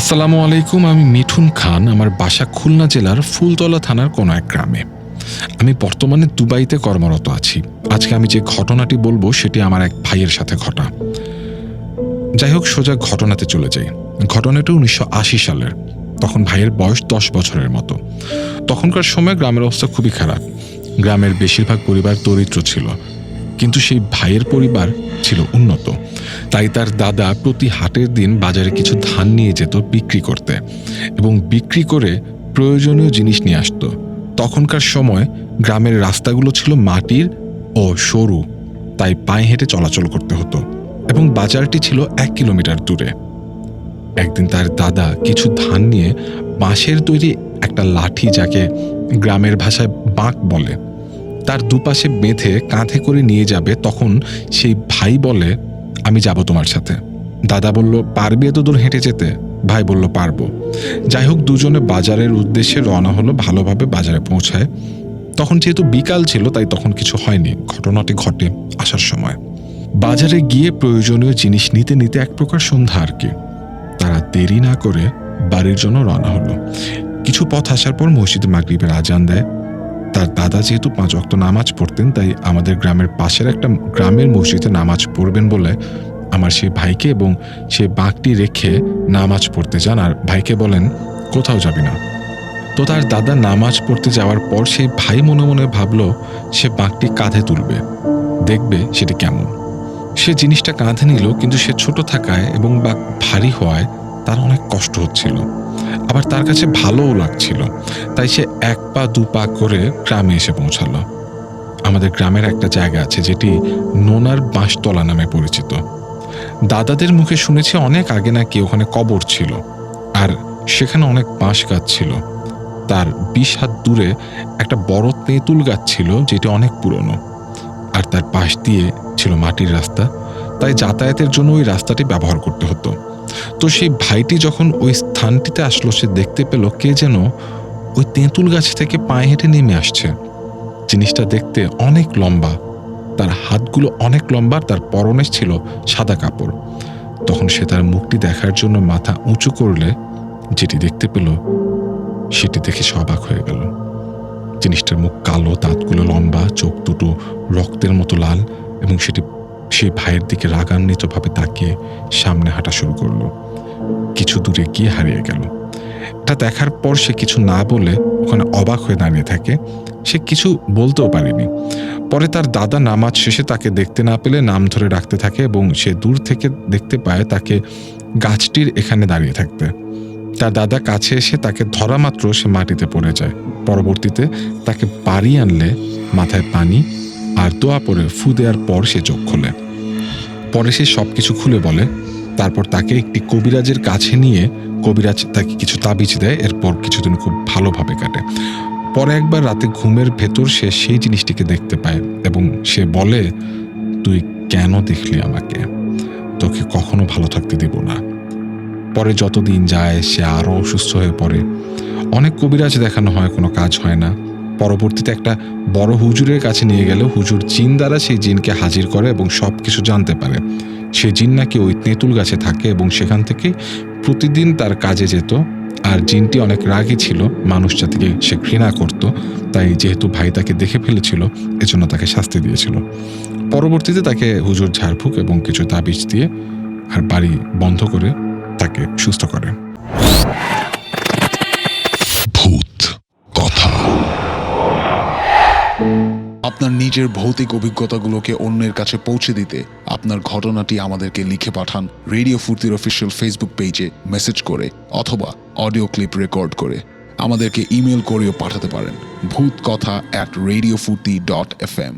আসসালামু আলাইকুম, আমি মিঠুন খান, আমার বাসা খুলনা জেলার ফুলতলা থানার কোনো এক গ্রামে। আমি বর্তমানে দুবাইতে কর্মরত আছি। আজকে আমি যে ঘটনাটি বলব, সেটি আমার এক ভাইয়ের সাথে ঘটা। যাই হোক, সোজা ঘটনাতে চলে যাই। ঘটনাটি উনিশশো সালের, তখন ভাইয়ের বয়স দশ বছরের মতো। তখনকার সময় গ্রামের অবস্থা খুবই খারাপ। গ্রামের বেশিরভাগ পরিবার দরিদ্র ছিল, কিন্তু সেই ভাইয়ের পরিবার ছিল উন্নত। তাই তার দাদা প্রতি হাটের দিন বাজারে কিছু ধান নিয়ে যেত বিক্রি করতে এবং বিক্রি করে প্রয়োজনীয় জিনিস নিয়ে আসতো। তখনকার সময় গ্রামের রাস্তাগুলো ছিল মাটির ও সরু, তাই পায়ে হেঁটে চলাচল করতে হতো এবং বাজারটি ছিল এক কিলোমিটার দূরে। একদিন তার দাদা কিছু ধান নিয়ে বাঁশের তৈরি একটা লাঠি যাকে গ্রামের ভাষায় বাঁক বলে, তার দুপাশে বেঁধে কাঁধে করে নিয়ে যাবে, তখন সেই ভাই বলে আমি যাব তোমার সাথে। দাদা বলল, পারবি এত দূর হেঁটে যেতে? ভাই বলল, পারব। যাই হোক, দুজনে বাজারের উদ্দেশ্যে রওনা হলো, ভালোভাবে বাজারে পৌঁছায়। তখন যেহেতু বিকাল ছিল, তাই তখন কিছু হয়নি। ঘটনাটি ঘটে আসার সময়। বাজারে গিয়ে প্রয়োজনীয় জিনিস নিতে নিতে এক প্রকার সন্ধ্যা আর কি। তারা দেরি না করে বাড়ির জন্য রওনা হলো। কিছু পথ আসার পর মসজিদ মাগরিবের আজান দেয়। তার দাদা যেহেতু পাঁচ অক্ত নামাজ পড়তেন, তাই আমাদের গ্রামের পাশের একটা গ্রামের মসজিদে নামাজ পড়বেন বলে আমার সেই ভাইকে এবং সে বাঁকটি রেখে নামাজ পড়তে যান। আর ভাইকে বলেন, কোথাও যাবি না। তো তার দাদা নামাজ পড়তে যাওয়ার পর সেই ভাই মনে মনে ভাবলো, সে বাঁকটি কাঁধে তুলবে, দেখবে সেটি কেমন। সে জিনিসটা কাঁধে নিল, কিন্তু সে ছোট থাকায় এবং বাঘ ভারী হওয়ায় তার অনেক কষ্ট হচ্ছিল। আবার তার কাছে ভালোও লাগছিল। তাই সে এক পা, দু পা করে গ্রামে এসে পৌঁছালো। আমাদের গ্রামের একটা জায়গা আছে যেটি নোনার বাঁশতলা নামে পরিচিত। দাদাদের মুখে শুনেছি অনেক আগে নাকি ওখানে কবর ছিল, আর সেখানে অনেক বাঁশ গাছ ছিল। তার বিশ হাত দূরে একটা বড় তেঁতুল গাছ ছিল যেটি অনেক পুরনো, আর তার পাশ দিয়ে ছিল মাটির রাস্তা। তাই যাতায়াতের জন্য ওই রাস্তাটি ব্যবহার করতে হতো। তো সেই ভাইটি যখন ওই স্থানটিতে আসলো, সে দেখতে পেল কে যেন ওই তেঁতুল গাছ থেকে পায়ে হেঁটে নেমে আসছে। জিনিসটা দেখতে অনেক লম্বা। তার হাতগুলো অনেক লম্বা তার পরনে ছিল সাদা কাপড়। তখন সে তার মুখটি দেখার জন্য মাথা উঁচু করলে যেটি দেখতে পেল, সেটি দেখে সে অবাক হয়ে গেল। জিনিসটার মুখ কালো, দাঁতগুলো লম্বা, চোখ দুটো রক্তের মতো লাল এবং সেটি সেই ভাইয়ের দিকে রাগান্বিতভাবে তাকিয়ে সামনে হাঁটা শুরু করল। কিছু দূরে গিয়ে হারিয়ে গেল। এটা দেখার পর সে কিছু না বলে ওখানে অবাক হয়ে দাঁড়িয়ে থাকে। সে কিছু বলতেও পারেনি। পরে তার দাদা নামাজ শেষে তাকে দেখতে না পেলে নাম ধরে রাখতে থাকে এবং সে দূর থেকে দেখতে পায় তাকে গাছটির এখানে দাঁড়িয়ে থাকতে। তার দাদা কাছে এসে তাকে ধরা মাত্র সে মাটিতে পড়ে যায়। পরবর্তীতে তাকে বাড়ি আনলে, মাথায় পানি আর দোয়া পরে ফু দেওয়ার পর সে চোখ খোলে। পরে সে সব কিছু খুলে বলে তারপর তাকে একটি কবিরাজের কাছে নিয়ে কবিরাজ তাকে কিছু তাবিজ দেয়, এরপর কিছুদিন খুব ভালোভাবে কাটে। পরে একবার রাতে ঘুমের ভেতর সে সেই জিনিসটিকে দেখতে পায় এবং সে বলে, তুই কেন দেখলি আমাকে? তোকে কখনো ভালো থাকতে দিব না। পরে যতদিন যায়, সে আরও অসুস্থ হয়ে পড়ে। অনেক কবিরাজ দেখানো হয়, কোনো কাজ হয় না। পরবর্তীতে একটা বড় হুজুরের কাছে নিয়ে গেলে হুজুর জিন দ্বারা সেই জিনকে হাজির করে এবং সব কিছু জানতে পারে। সে জিন নাকি ওই তেঁতুল গাছে থাকে এবং সেখান থেকে প্রতিদিন তার কাজে যেত। আর জিনটি অনেক রাগী ছিল, মানুষ জাতিকে সে ঘৃণা করত, তাই যেহেতু ভাই তাকে দেখে ফেলেছিল, এজন্য তাকে শাস্তি দিয়েছিল। পরবর্তীতে তাকে হুজুর ঝাড়ফুঁক এবং কিছু তাবিজ দিয়ে আর বাড়ি বন্ধ করে তাকে সুস্থ করে। আপনার নিজের ভৌতিক অভিজ্ঞতাগুলোকে অন্যের কাছে পৌঁছে দিতে আপনার ঘটনাটি আমাদেরকে লিখে পাঠান রেডিও ফুর্তির অফিসিয়াল ফেসবুক পেজে মেসেজ করে অথবা অডিও ক্লিপ রেকর্ড করে। আমাদেরকে ইমেল করেও পাঠাতে পারেন। ভূত কথা at radio Foorti dot F M